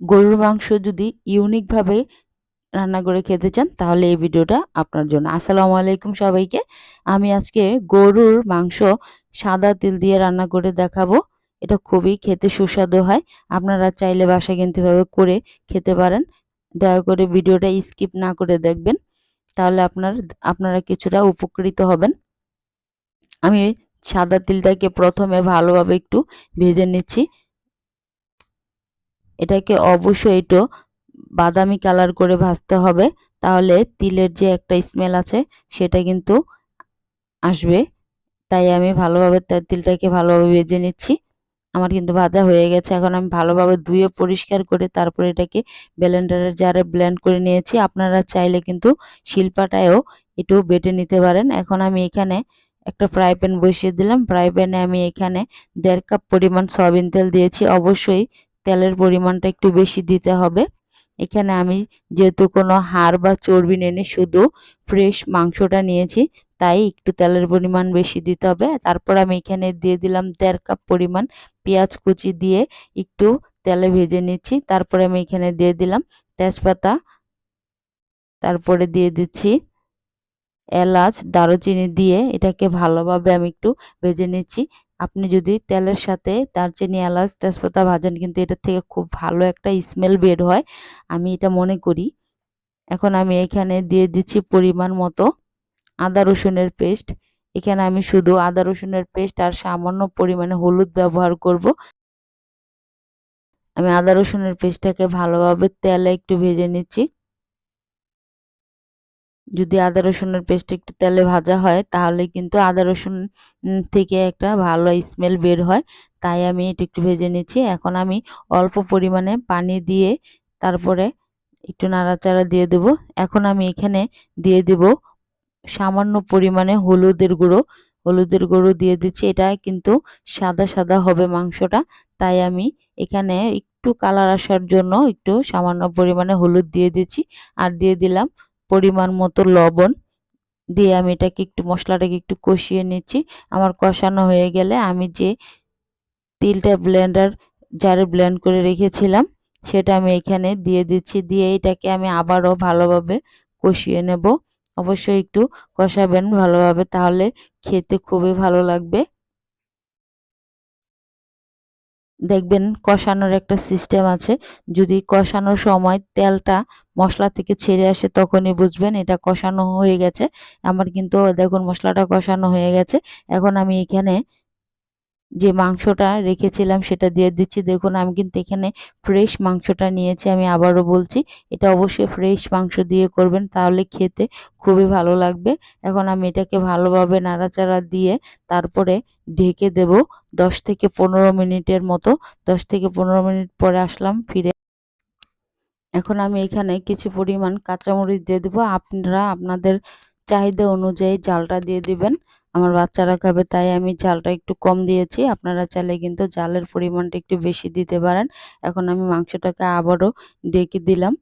গরুর মাংস যদি ইউনিকভাবে রান্না করে খেতে চান, তাহলে এই ভিডিওটা আপনার জন্য। আসসালামু আলাইকুম সবাইকে। আমি আজকে গরুর মাংস সাদা তিল দিয়ে রান্না করে দেখাবো। এটা খুবই খেতে সুস্বাদু হয়। আপনারা চাইলে বাসা কিন্তু এভাবে করে খেতে পারেন। দয়া করে ভিডিওটা স্কিপ না করে দেখবেন, তাহলে আপনার, আপনারা কিছুটা উপকৃত হবেন। আমি সাদা তিলটাকে প্রথমে ভালোভাবে একটু ভেজে নিচ্ছি। এটাকে অবশ্যই একটু বাদামি কালার করে ভাজতে হবে। তাহলে তিলের যে একটা স্মেল আছে, সেটা কিন্তু আসবে। তাই আমি ভালোভাবে তার তিলটাকে ভালোভাবে ভেজে নিচ্ছি। আমার কিন্তু ভাজা হয়ে গেছে। এখন আমি ভালোভাবে ধুয়ে পরিষ্কার করে তারপরে এটাকে ব্লেন্ডারের জারে ব্লেন্ড করে নিয়েছি। আপনারা চাইলে কিন্তু শিল্পাটায়ও একটু বেটে নিতে পারেন। এখন আমি এখানে একটা ফ্রাই প্যান বসিয়ে দিলাম। ফ্রাই প্যানে আমি এখানে দেড় কাপ পরিমাণ সয়াবিন তেল দিয়েছি। অবশ্যই তেলের পরিমাণটা একটু বেশি দিতে হবে। এখানে আমি যেহেতু কোনো হাড় বা চর্বি নেই শুধু ফ্রেশ মাংসটা নিয়েছি, তাই একটু তেলের পরিমাণ বেশি দিতে হবে। তারপর আমি এখানে দিয়ে দিলাম দেড় কাপ পরিমাণ পেঁয়াজ কুচি দিয়ে একটু তেলে ভেজে নিচ্ছি। তারপরে আমি এখানে দিয়ে দিলাম তেজপাতা। তারপরে দিয়ে দিচ্ছি এলাচ, দারুচিনি দিয়ে এটাকে ভালোভাবে আমি একটু ভেজে নিচ্ছি। আপনি যদি তেলের সাথে দারচিনি, এলাচ, তেজপাতা ভাজেন, কিন্তু এটা থেকে খুব ভালো একটা স্মেল বের হয়। আমি এটা মনে করি। এখন আমি এখানে দিয়ে দিচ্ছি পরিমাণ মতো আদা রসুনের পেস্ট। এখানে আমি শুধু আদা রসুনের পেস্ট আর সামান্য পরিমাণে হলুদ ব্যবহার করব। আমি আদা রসুনের পেস্টটাকে ভালোভাবে তেলে একটু ভেজে নিচ্ছি। যদি আদা রসুনের পেস্ট একটু তেলে ভাজা হয়, তাহলে কিন্তু আদা রসুন থেকে একটা ভালো স্মেল বের হয়। তাই আমি এটা একটু ভেজে নিচ্ছি। এখন আমি অল্প পরিমাণে পানি দিয়ে তারপরে একটু নাড়াচাড়া দিয়ে দেব। এখন আমি এখানে দিয়ে দেব সামান্য পরিমাণে হলুদের গুঁড়ো। হলুদের গুঁড়ো দিয়ে দিচ্ছি। এটা কিন্তু সাদা সাদা হবে মাংসটা। তাই আমি এখানে একটু কালার আসার জন্য একটু সামান্য পরিমাণে হলুদ দিয়ে দিচ্ছি। আর দিয়ে দিলাম পরিমাণ মতো লবণ দিয়ে আমি এটাকে একটু মশলাটাকে একটু কষিয়ে নিচ্ছি। আমার কষানো হয়ে গেলে আমি যে তিলটা ব্লেন্ডার জারে ব্লেন্ড করে রেখেছিলাম, সেটা আমি এখানে দিয়ে দিচ্ছি। দিয়ে এটাকে আমি আবারও ভালোভাবে কষিয়ে নেব। অবশ্যই একটু কষাবেন ভালোভাবে, তাহলে খেতে খুবই ভালো লাগবে। দেখবেন কষানোর একটা সিস্টেম আছে। যদি কষানোর সময় তেলটা মশলা থেকে ছেড়ে আসে তখনই বুঝবেন এটা কষানো হয়ে গেছে। আমার কিন্তু দেখুন মশলাটা কষানো হয়ে গেছে। এখন আমি এখানে যে মাংসটা রেখেছিলাম সেটা দিয়ে দিচ্ছি। দেখুন, আমি কিন্তু এখানে ফ্রেশ মাংসটা নিয়েছি, আমি আবারও বলছি, এটা অবশ্যই ফ্রেশ মাংস দিয়ে করবেন, তাহলে খেতে খুবই ভালো লাগবে। এখন আমি এটাকে ভালোভাবে নাড়াচাড়া দিয়ে তারপরে ঢেকে দেব দশ থেকে পনেরো মিনিটের মতো। দশ থেকে পনেরো মিনিট পরে আসলাম, ফিরে এখন আমি এখানে কিছু পরিমাণ কাঁচামরিচ দিয়ে দেবো। আপনারা আপনাদের চাহিদা অনুযায়ী জালটা দিয়ে দিবেন। আমার বাচ্চারা খাবে, তাই আমি ঝালটা একটু কম দিয়েছি। আপনারা চাইলে কিন্তু জালের পরিমাণটা একটু বেশি দিতে পারেন। এখন আমি মাংসটাকে আবারও ডেকে দিলাম।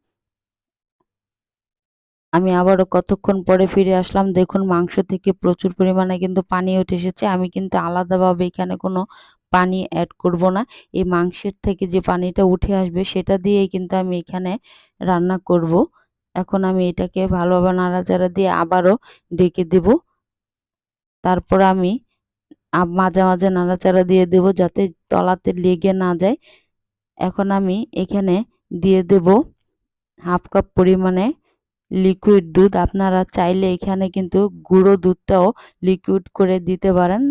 আমি আবারও কতক্ষণ পরে ফিরে আসলাম, দেখুন মাংস থেকে প্রচুর পরিমাণে কিন্তু পানি উঠে এসেছে। আমি কিন্তু আলাদাভাবে এখানে কোনো পানি অ্যাড করব না। এই মাংসের থেকে যে পানিটা উঠে আসবে, সেটা দিয়েই কিন্তু আমি এখানে রান্না করব। এখন আমি এটাকে ভালোভাবে নাড়াচাড়া দিয়ে আবারও ডেকে দেবো। তারপর আমি মাঝে মাঝে নাড়াচাড়া দিয়ে দেব যাতে তলাতে লেগে না যায়। এখন আমি এখানে দিয়ে দেব হাফ কাপ পরিমাণে লিকুইড দুধ। আপনারা চাইলে এখানে কিন্তু গুঁড়ো দুধটাও লিকুইড করে দিতে পারেন।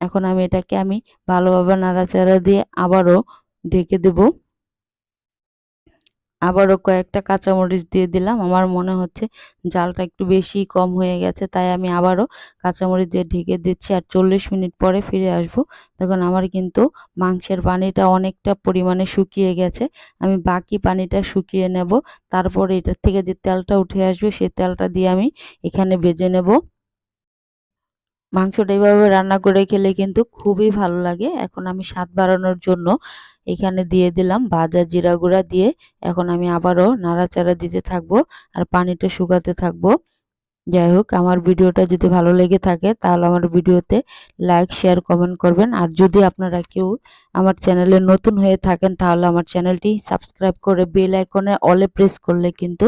এখন আমি এটাকে আমি ভালোভাবে নাড়াচাড়া দিয়ে আবারও ঢেকে দেবো। আবারও কয়েকটা কাঁচামরিচ দিয়ে দিলাম। আমার মনে হচ্ছে জালটা একটু বেশি কম হয়ে গেছে, তাই আমি আবারও কাঁচামরিচ দিয়ে ঢেকে দিচ্ছি আর চল্লিশ মিনিট পরে ফিরে আসব। তখন আমার কিন্তু মাংসের পানিটা অনেকটা পরিমাণে শুকিয়ে গেছে। আমি বাকি পানিটা শুকিয়ে নেব, তারপরে এটার থেকে যে তেলটা উঠে আসবে সেই তেলটা দিয়ে আমি এখানে ভেজে নেব। মাংসটা এইভাবে রান্না করে খেলে কিন্তু খুবই ভালো লাগে। এখন আমি স্বাদ বাড়ানোর জন্য এখানে দিয়ে দিলাম ভাজা জিরা গুঁড়া দিয়ে এখন আমি আবারও নাড়াচাড়া দিতে থাকব আর পানিটা শুকাতে থাকব। যাই হোক, আমার ভিডিওটা যদি ভালো লেগে থাকে, তাহলে আমার ভিডিওতে লাইক শেয়ার কমেন্ট করবেন। আর যদি আপনারা কেউ আমার চ্যানেলে নতুন হয়ে থাকেন, তাহলে আমার চ্যানেলটি সাবস্ক্রাইব করে বেল আইকনে অলে প্রেস করলে কিন্তু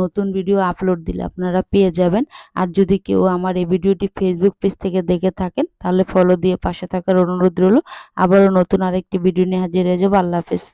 নতুন ভিডিও আপলোড দিলে আপনারা পেয়ে যাবেন। আর যদি কেউ আমার এই ভিডিওটি ফেসবুক পেজ থেকে দেখে থাকেন, তাহলে ফলো দিয়ে পাশে থাকার অনুরোধ রইল। আবারও নতুন আরেকটি ভিডিও নিয়ে হাজির হয়ে যাব। আল্লাহ হাফেজ।